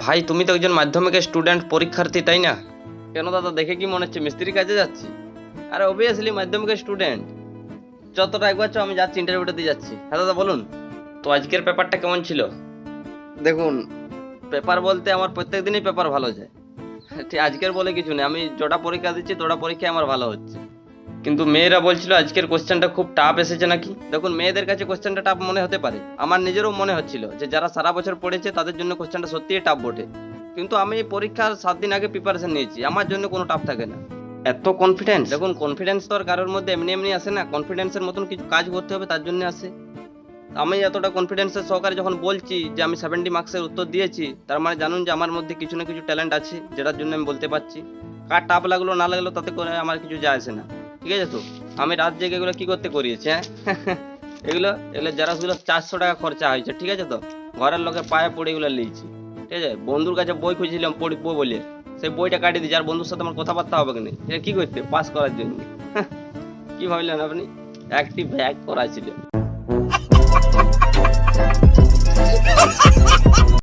ভাই তুমি তো একজন মাধ্যমিকের স্টুডেন্ট পরীক্ষার্থী তাই না? কেন দাদা দেখে কি মনে হচ্ছে মিস্ত্রি কাজে যাচ্ছি? আরে অবভিয়াসলি মাধ্যমিকের স্টুডেন্ট যতটা একবার আমি যাচ্ছি ইন্টারভিউটা দিয়ে যাচ্ছি। হ্যাঁ দাদা বলুন। তো আজকের পেপারটা কেমন ছিল? দেখুন পেপার বলতে আমার প্রত্যেক দিনই পেপার ভালো যায়। ঠিক আজকের বলে কিছু নেই। আমি যটা পরীক্ষা দিচ্ছি তোটা পরীক্ষায় আমার ভালো হচ্ছে। কিন্তু মেয়েরা বলছিল আজকের কোশ্চেনটা খুব টাফ এসেছে নাকি? দেখুন মেয়েদের কাছে কোশ্চেনটা টাফ মনে হতে পারে। আমার নিজেরও মনে হচ্ছিল যে যারা সারা বছর পড়েছে তাদের জন্য কোশ্চেনটা সত্যিই টাফ বটে। কিন্তু আমি এই পরীক্ষার সাত দিন আগে প্রিপারেশন নিয়েছি। আমার জন্য কোনো টাফ থাকে না। এত কনফিডেন্স দেখুন কনফিডেন্স তো আর কারোর মধ্যে এমনি এমনি আসে না। কনফিডেন্সের মতন কিছু কাজ করতে হবে তার জন্য আসে। আমি এতটা কনফিডেন্সের সহকারে যখন বলছি যে আমি সেভেন্টি মার্কসের উত্তর দিয়েছি তার মানে জানুন যে আমার মধ্যে কিছু না কিছু ট্যালেন্ট আছে যেটার জন্য আমি বলতে পারছি। কার টাপ লাগল না লাগল তাতে করে আমার কিছু যায় আসে না। ঠিক আছে তো? আমি রাত জেগে এগুলো কি করতে করিয়েছি হ্যাঁ? এগুলো এগুলো জেরক্সগুলো চারশো টাকা খরচা হয়েছে, ঠিক আছে তো? ঘরের লোকের পায়ে পড়ে এগুলো নিয়েছি ঠিক আছে? বন্ধুর কাছে বই খুঁজেছিলাম পড়ব বলে। সেই বইটা কাটিয়ে দিয়েছি, আর বন্ধুর সাথে আমার কথাবার্তা হবে কিনা? এটা কি করতে পাস করার জন্য? কি ভাবলেন আপনি? একটি ব্যাগ করা ছিল।